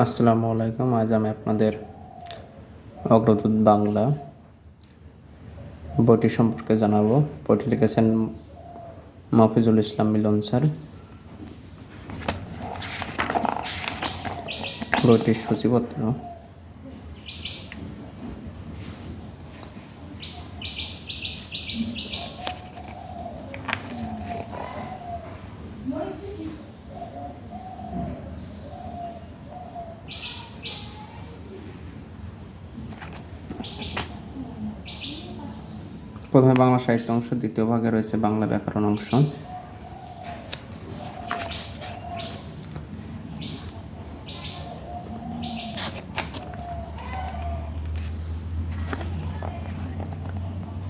আসসালামু আলাইকুম। আজ আমি আপনাদের অগ্রদূত বাংলা বইটি সম্পর্কে জানাব। বইটি লিখেছেন মাফিজুল ইসলাম মিলন স্যার। বইটির সূচিপত্র প্রথমে বাংলা সাহিত্য অংশ, দ্বিতীয় ভাগে রয়েছে বাংলা ব্যাকরণ অংশ।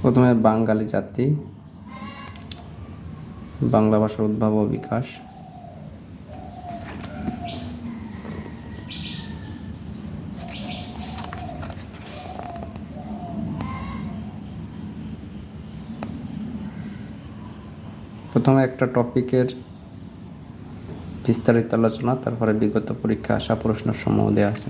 প্রথমে বাঙালি জাতি, বাংলা ভাষার উদ্ভাব ও বিকাশ। প্রথমে একটা টপিকের বিস্তারিত আলোচনা তারপরে বিগত পরীক্ষা আসা প্রশ্ন সমূহ দেওয়া আছে।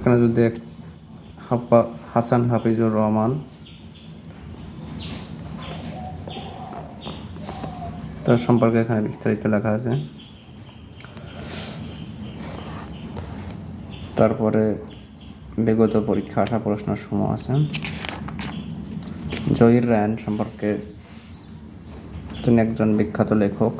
এখানে যদি এক হাপ্পা হাসান হাফিজুর রহমান। তার সম্পর্কে এখানে বিস্তারিত লেখা আছে। তারপরে বিগত পরীক্ষা আসা প্রশ্ন সমূহ আছে। জহির রায়ন সম্পর্কে তিনি একজন বিখ্যাত লেখক।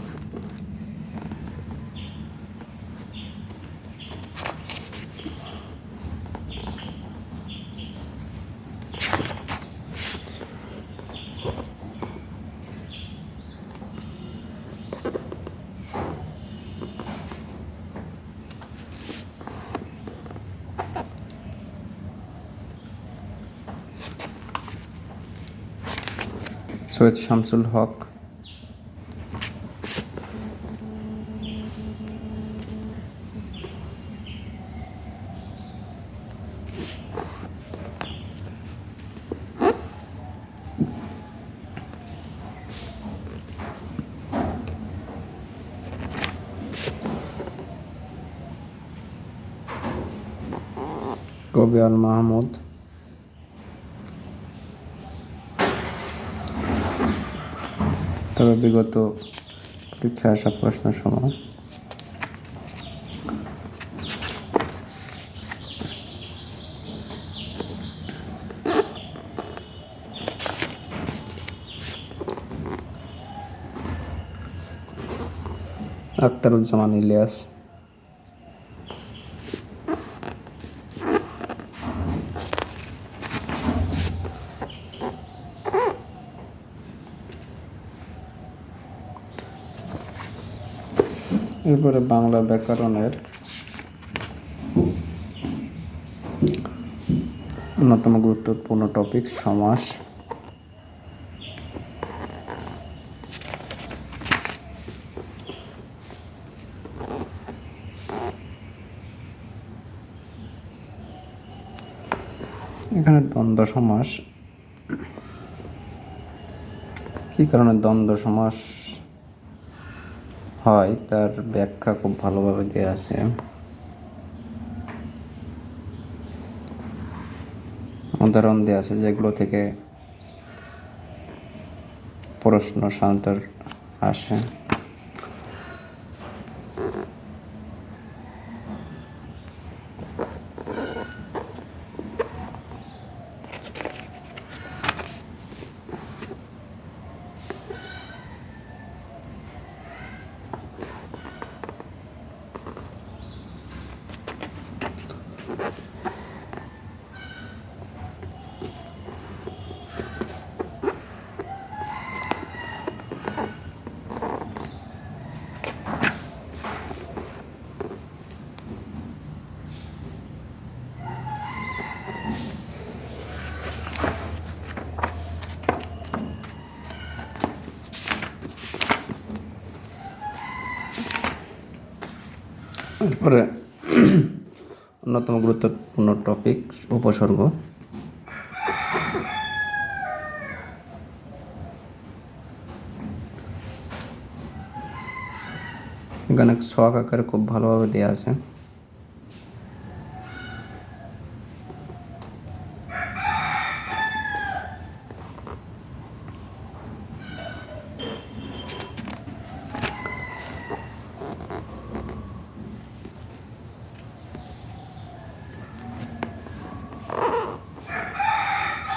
সৈয়দ শামসুল হক। কবি আল মাহমুদ তবে বিগত পরীক্ষা আসা প্রশ্ন সময় আক্তারুজ্জামান ইলিয়াস। এরপরে বাংলা ব্যাকরণের অন্যতম গুরুত্বপূর্ণ টপিক সমাস। এখানে দ্বন্দ্ব সমাস। কি কারণে দ্বন্দ্ব সমাস? হয়, তার ব্যাখ্যা খুব ভালোভাবে দেওয়া আছে। উদাহরণ দেওয়া আছে যেগুলো থেকে প্রশ্ন সান্তর আসে। এরপরে অন্যতম গুরুত্বপূর্ণ টপিক উপসর্গ। এখানে শখ আকারে খুব ভালোভাবে দেওয়া আছে।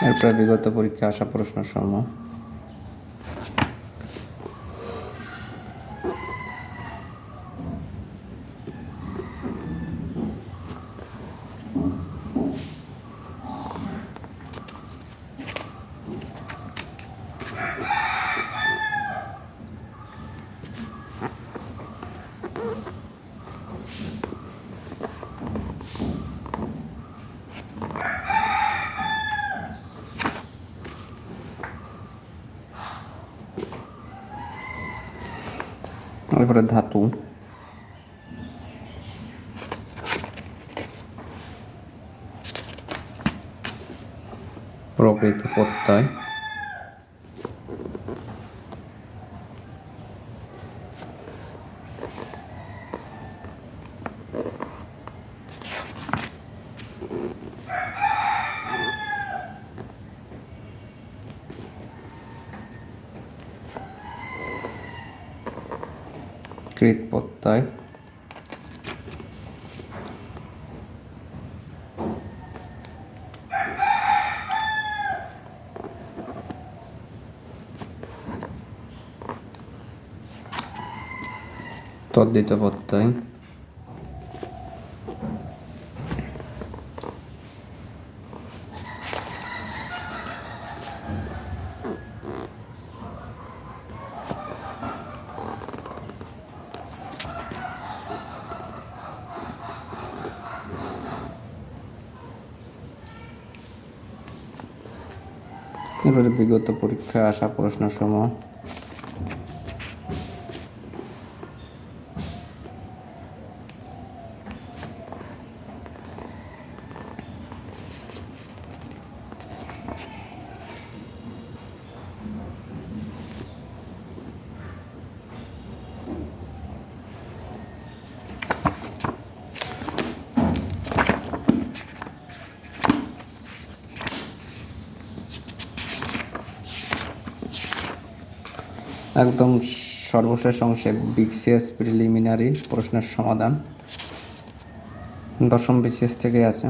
এরপরে বিগত পরীক্ষা আসা প্রশ্ন সমূহ। এরপরে ধাতু প্রকৃতি প্রত্যয় কৃত প্রত্যয় তদ্বিত প্রত্যয় এবারে বিগত পরীক্ষা আসা প্রশ্ন একদম সর্বশেষ অংশে বিসিএস প্রিলিমিনারি প্রশ্নের সমাধান। দশম বিসিএস থেকে আছে।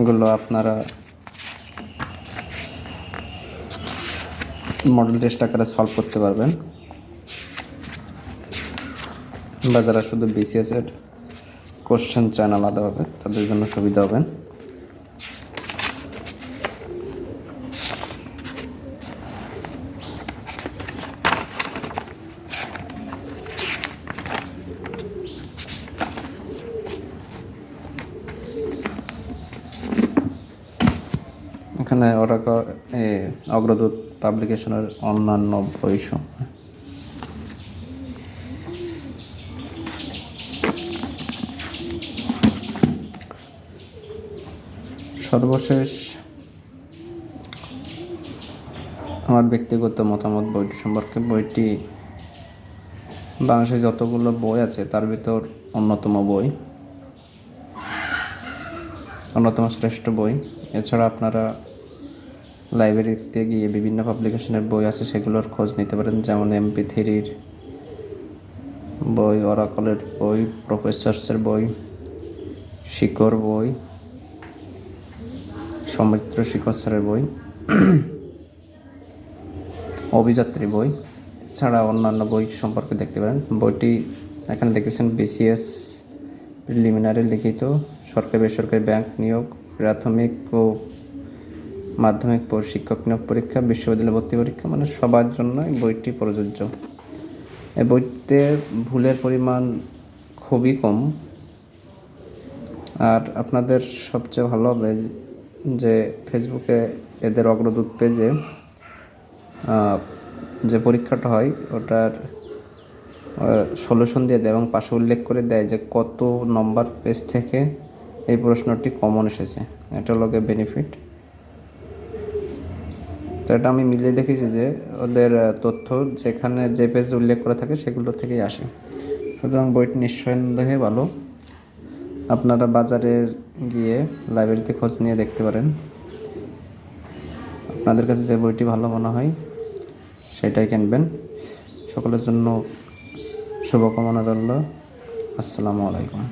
এগুলো আপনারা মডেল টেস্ট আকারে সলভ করতে পারবেন। বা যারা শুধু বিসিএস এর কোশ্চেন চান আলাদাভাবে তাদের জন্য সুবিধা হবে। এখানে ওরা অগ্রদূত পাবলিকেশনের অন্যান্য বই সর্বশেষ আমার ব্যক্তিগত মতামত বইটি সম্পর্কে। বইটি বাংলাদেশে যতগুলো বই আছে, তার ভিতর অন্যতম বই, অন্যতম শ্রেষ্ঠ বই। এছাড়া আপনারা লাইব্রেরিতে গিয়ে বিভিন্ন পাবলিকেশনের বই আছে, সেগুলোর খোঁজ নিতে পারেন। যেমন এমপি থ্রির বই অরাকলের বই প্রফেসরসের বই শিকর বই সমৃদ্ধ শিকর স্যারের বই, অভিযাত্রী বই ছাড়া অন্যান্য বই সম্পর্কে দেখতে পারেন। বইটি এখানে দেখেছেন বিসিএস প্রিলিমিনারি লিখিত সরকারি বেসরকারি ব্যাংক নিয়োগ, প্রাথমিক ও মাধ্যমিক শিক্ষক নিয়োগ পরীক্ষা, বিশ্ববিদ্যালয় ভর্তি পরীক্ষা মানে সবার জন্য এই বইটি প্রযোজ্য। এই বইতে ভুলের পরিমাণ খুবই কম। আর আপনাদের সবচেয়ে ভালো হবে যে ফেসবুকে এদের অগ্রদূত পেজে যে পরীক্ষাটা হয়, ওটার সলিউশন দিয়ে দেয় এবং পাশে উল্লেখ করে দেয় যে কত নম্বর পেজ থেকে এই প্রশ্নটি কমন এসেছে। এটা হলো বেনিফিট তো এটা আমি মিলিয়ে দেখেছি যে ওদের তথ্য যেখানে যে পেজ উল্লেখ করা থাকে সেগুলো থেকেই আসে। সুতরাং বইটি নিঃসন্দেহে ভালো। আপনারা বাজারে গিয়ে লাইব্রেরিতে খোঁজ নিয়ে দেখতে পারেন। আপনাদের কাছে যে বইটি ভালো মনে হয়, সেটাই কিনবেন। সকলের জন্য শুভকামনা রইল। আসসালামু আলাইকুম।